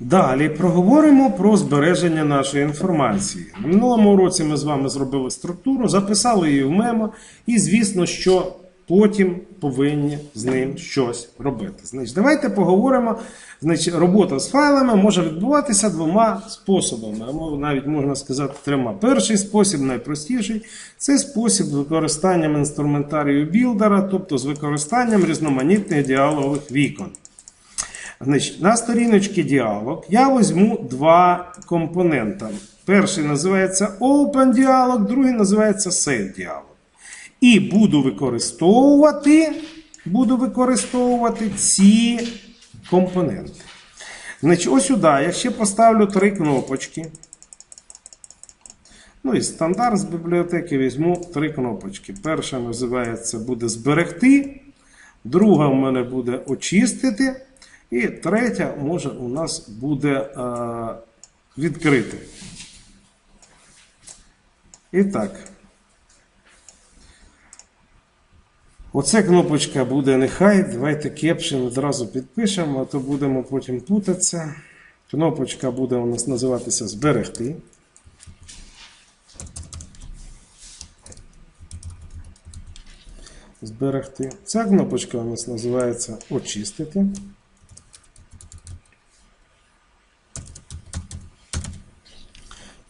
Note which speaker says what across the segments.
Speaker 1: Далі проговоримо про збереження нашої інформації. На минулому році ми з вами зробили структуру, записали її в мемо, і звісно, що потім повинні з ним щось робити. Значить, давайте поговоримо. Значить, робота з файлами може відбуватися двома способами, або навіть можна сказати трьома. Перший спосіб, найпростіший, це спосіб з використанням інструментарію білдера, тобто з використанням різноманітних діалогових вікон. Значить, на сторіночці діалог я візьму два компонента. Перший називається Open діалог, другий називається Save діалог. І буду використовувати, буду використовувати ці компоненти. Значить, ось сюди я ще поставлю три кнопочки. Ну і стандарт з бібліотеки візьму три кнопочки. Перша називається буде зберегти, друга в мене буде очистити. І третя може у нас буде е, відкрити. І так. Оце кнопочка буде нехай. Давайте кепшин одразу підпишемо, а то будемо потім путатися. Кнопочка буде у нас називатися Зберегти. Зберегти. Ця кнопочка у нас називається Очистити.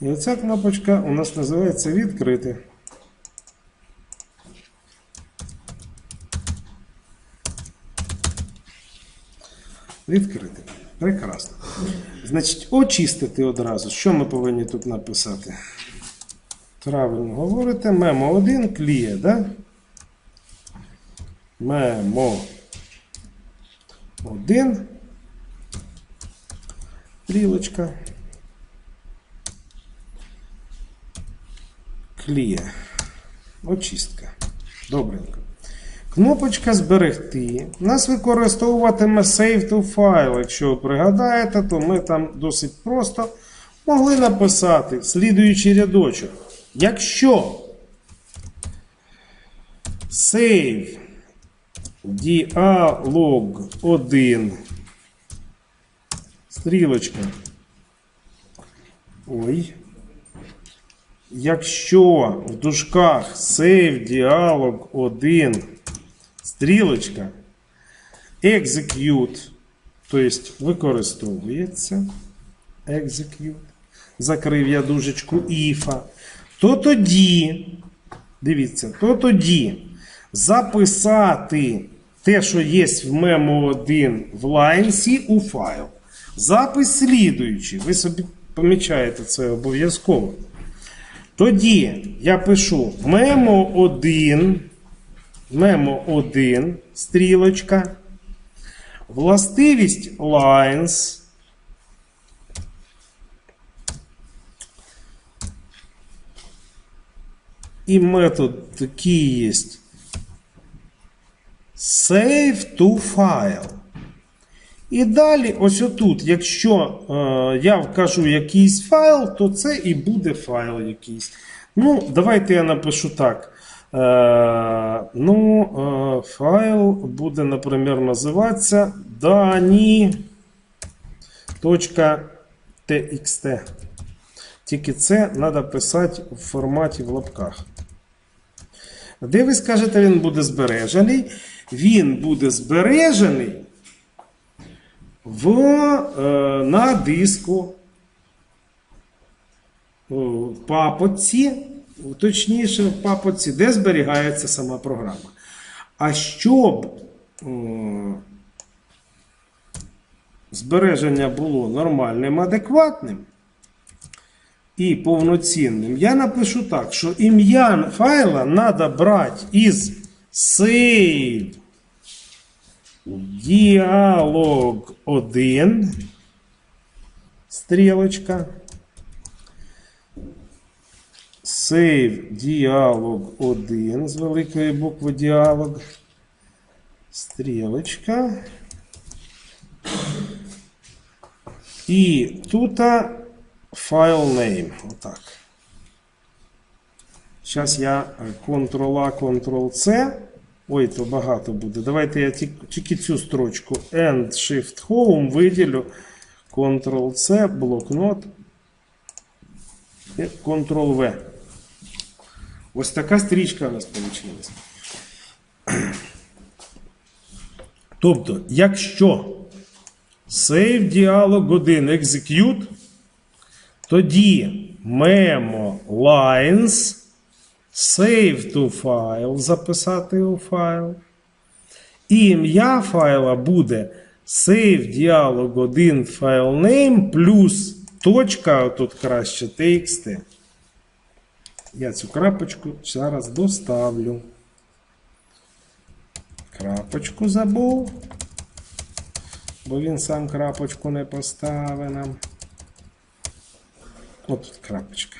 Speaker 1: І оця кнопочка у нас називається Відкрити. Відкрити. Прекрасно. Значить, очистити одразу. Що ми повинні тут написати? Правильно говорите. Мемо 1 кліє, да? Мемо 1. Стрілочка. Кліє. Очистка. Добренько. Кнопочка зберегти. Нас використовуватиме Save to File. Якщо ви пригадаєте, то ми там досить просто могли написати слідуючий рядочок. Якщо Save діалог 1 стрілочка. Ой. Якщо в дужках save діалог 1 стрілочка execute, тобто використовується execute, закрив я дужечку if, то тоді, дивіться, то тоді записати те, що є в memo 1 в лайнсі у файл. Запис слідуючий. Ви собі помічаєте це обов'язково. Тоді я пишу memo 1, memo 1, стрілочка, властивість lines. І метод такий є. Save to file. І далі, ось отут, якщо е, я вкажу якийсь файл, то це і буде файл якийсь. Ну, давайте я напишу так. Е, ну, е, файл буде, наприклад, називатися дані.txt. Тільки це треба писати в форматі в лапках. Де ви скажете, він буде збережений? Він буде збережений в, е, на диску в папочці, точніше, в папочці, де зберігається сама програма. А щоб е, збереження було нормальним, адекватним і повноцінним, я напишу так, що ім'я файла треба брати із save Діалог 1. Стрілочка. Save діалог 1 з великої букви діалог. Стрілочка. І тут файл name. Отак. Зараз я Ctrl-A, Ctrl-C. Ой, то багато буде. Давайте я тільки цю строчку End Shift Home виділю. Ctrl-C, блокнот і Ctrl-V. Ось така стрічка у нас вийшла. Тобто, якщо save діалог 1 execute, тоді memo lines save to file записати у файл. І ім'я файла буде save діалог 1 filename плюс точка, тут краще txt. Я цю крапочку зараз доставлю. Крапочку забув. Бо він сам крапочку не поставив нам. От тут крапочка.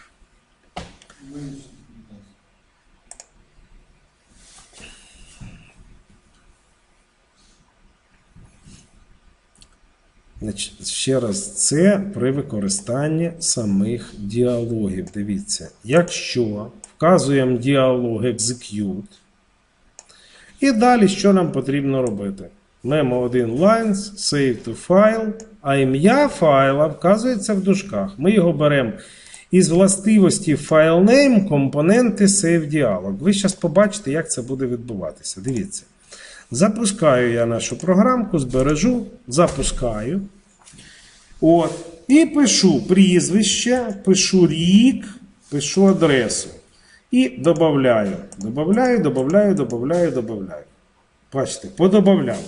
Speaker 1: Ще раз, це при використанні самих діалогів. Дивіться, якщо вказуємо діалог execute, і далі що нам потрібно робити? Memo 1 lines, save to file, а ім'я файла вказується в дужках. Ми його беремо із властивості FileName компоненти Save Dialog. Ви зараз побачите, як це буде відбуватися. Дивіться. Запускаю я нашу програмку, збережу, запускаю. От. І пишу прізвище, пишу рік, пишу адресу. І додаю. Добавляю, додаю, додаю, додаю. Бачите, подобавляв.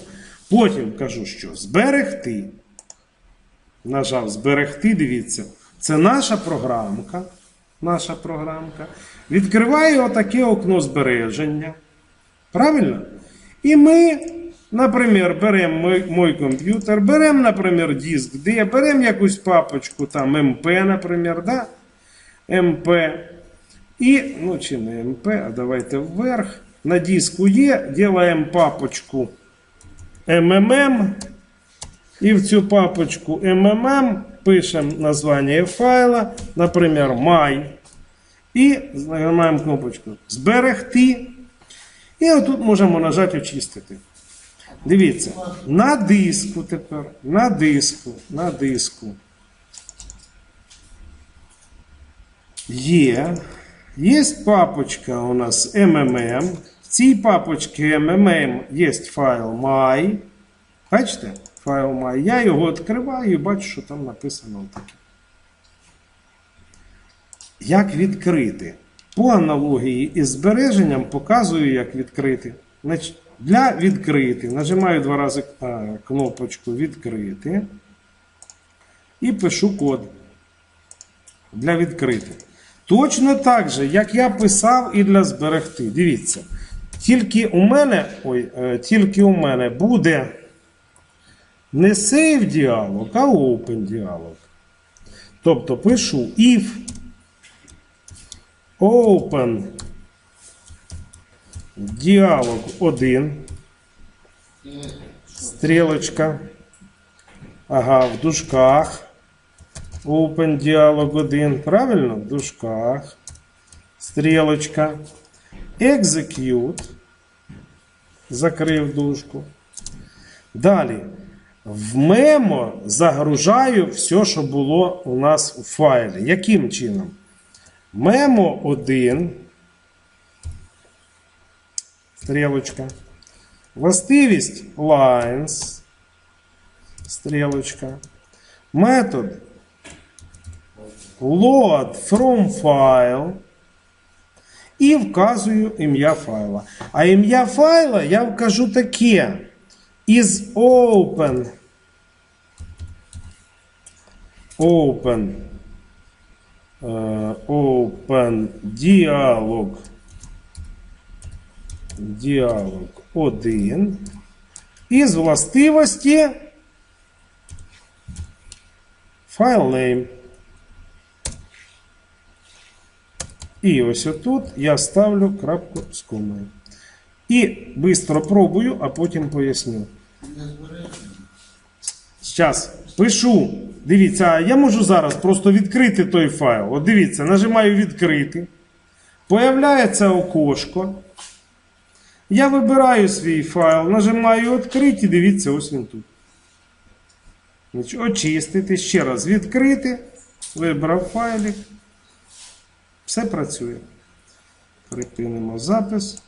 Speaker 1: Потім кажу, що зберегти. Нажав зберегти, дивіться. Це наша програмка. Наша програмка. Відкриваю отаке окно збереження. Правильно? І ми, наприклад, беремо мой комп'ютер, беремо, наприклад, диск D, беремо якусь папочку, там MP, наприклад, да? MP. І, ну, чи не MP, а давайте вверх. На диску є, делаємо папочку MMM. І в цю папочку MMM пишемо названня файла, наприклад, my. І нажимаємо кнопочку Зберегти. І отут можемо нажати очистити. Дивіться, на диску тепер, на диску, на диску. Є. Є папочка у нас MMM. В цій папочці MMM є файл my. Бачите? Файл my. Я його відкриваю і бачу, що там написано таке. Як відкрити? По аналогії із збереженням показую, як відкрити. Для відкрити нажимаю два рази кнопочку відкрити і пишу код для відкрити. Точно так же, як я писав і для зберегти. Дивіться. Тільки у мене ой, е, тільки у мене буде не save діалог, а open діалог. Тобто пишу if open діалог 1. Стрілочка. Ага, в дужках. Open діалог 1. Правильно? В дужках. Стрілочка. Execute. Закрив дужку. Далі. В мемо загружаю все, що було у нас у файлі. Яким чином? Мемо 1. Стрілочка. Властивість lines. Стрілочка. Метод load from file. І вказую ім'я файла. А ім'я файла я вкажу таке. Is open. Open. Е, Open діалог. Діалог 1. Із властивості файл name. І ось отут я ставлю крапку з комою. І швидко пробую, а потім поясню. Зараз пишу. Дивіться, я можу зараз просто відкрити той файл. От дивіться, нажимаю відкрити. Появляється окошко. Я вибираю свій файл, нажимаю відкрити, дивіться, ось він тут. Значить, очистити, ще раз відкрити, вибрав файлик. Все працює. Припинимо запис.